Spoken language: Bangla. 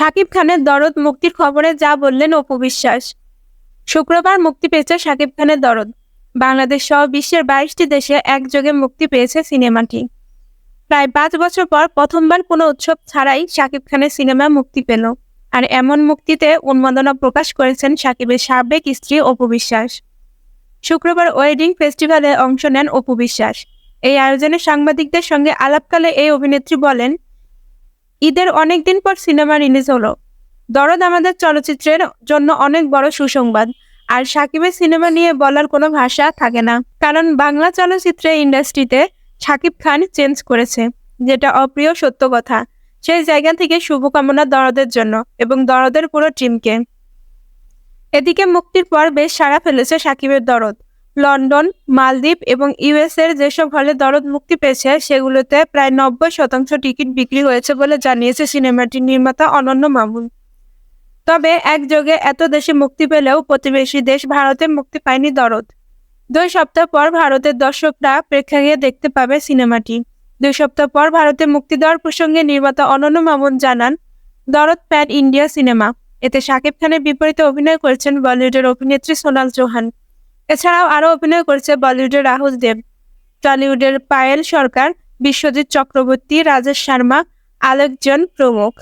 শাকিব খানের দরদ মুক্তির খবরে যা বললেন অপু বিশ্বাস। শুক্রবার মুক্তি পেয়েছে শাকিব খানের দরদ। বাংলাদেশ সহ বিশ্বের বাইশটি দেশে একযোগে মুক্তি পেয়েছে সিনেমাটি। প্রায় পাঁচ বছর পর প্রথমবার কোনো উৎসব ছাড়াই শাকিব খানের সিনেমা মুক্তি পেল। আর এমন মুক্তিতে উন্মাদনা প্রকাশ করেছেন শাকিবের সাবেক স্ত্রী অপু বিশ্বাস। শুক্রবার ওয়েডিং ফেস্টিভ্যালে অংশ নেন অপু বিশ্বাস। এই আয়োজনে সাংবাদিকদের সঙ্গে আলাপকালে এই অভিনেত্রী বলেন ঈদের অনেক দিন পর সিনেমা রিলিজ হলো। দরদ আমাদের চলচ্চিত্রের জন্য অনেক বড় সুসংবাদ, আর সাকিবের সিনেমা নিয়ে বলার কোনো ভাষা থাকে না। কারণ বাংলা চলচ্চিত্রের ইন্ডাস্ট্রিতে সাকিব খান চেঞ্জ করেছে, যেটা অপ্রিয় সত্য কথা। সেই জায়গা থেকে শুভকামনা দরদের জন্য এবং দরদের পুরো টিমকে। এদিকে মুক্তির পর বেশ সাড়া ফেলেছে সাকিবের দরদ। লন্ডন, মালদ্বীপ এবং ইউএস এর যেসব হলে দরদ মুক্তি পেয়েছে, সেগুলোতে প্রায় নব্বই শতাংশ টিকিট বিক্রি হয়েছে বলে জানিয়েছে সিনেমাটির নির্মাতা অনন্য মামুন। তবে একযোগে এত দেশে মুক্তি পেলেও প্রতিবেশী দেশ ভারতে মুক্তি পায়নি দরদ। দুই সপ্তাহ পর ভারতের দর্শকরা প্রেক্ষাগৃহে দেখতে পাবে সিনেমাটি। দুই সপ্তাহ পর ভারতে মুক্তি দেওয়ার প্রসঙ্গে নির্মাতা অনন্য মামুন জানান, দরদ প্যান ইন্ডিয়া সিনেমা। এতে শাকিব খানের বিপরীতে অভিনয় করেছেন বলিউডের অভিনেত্রী সোনাল চৌহান। এছাড়াও আরও অভিনয় করেছে বলিউডের রাহুল দেব, টলিউডের পায়েল সরকার, বিশ্বজিৎ চক্রবর্তী, রাজেশ শর্মা, আলেকজন প্রমুখ।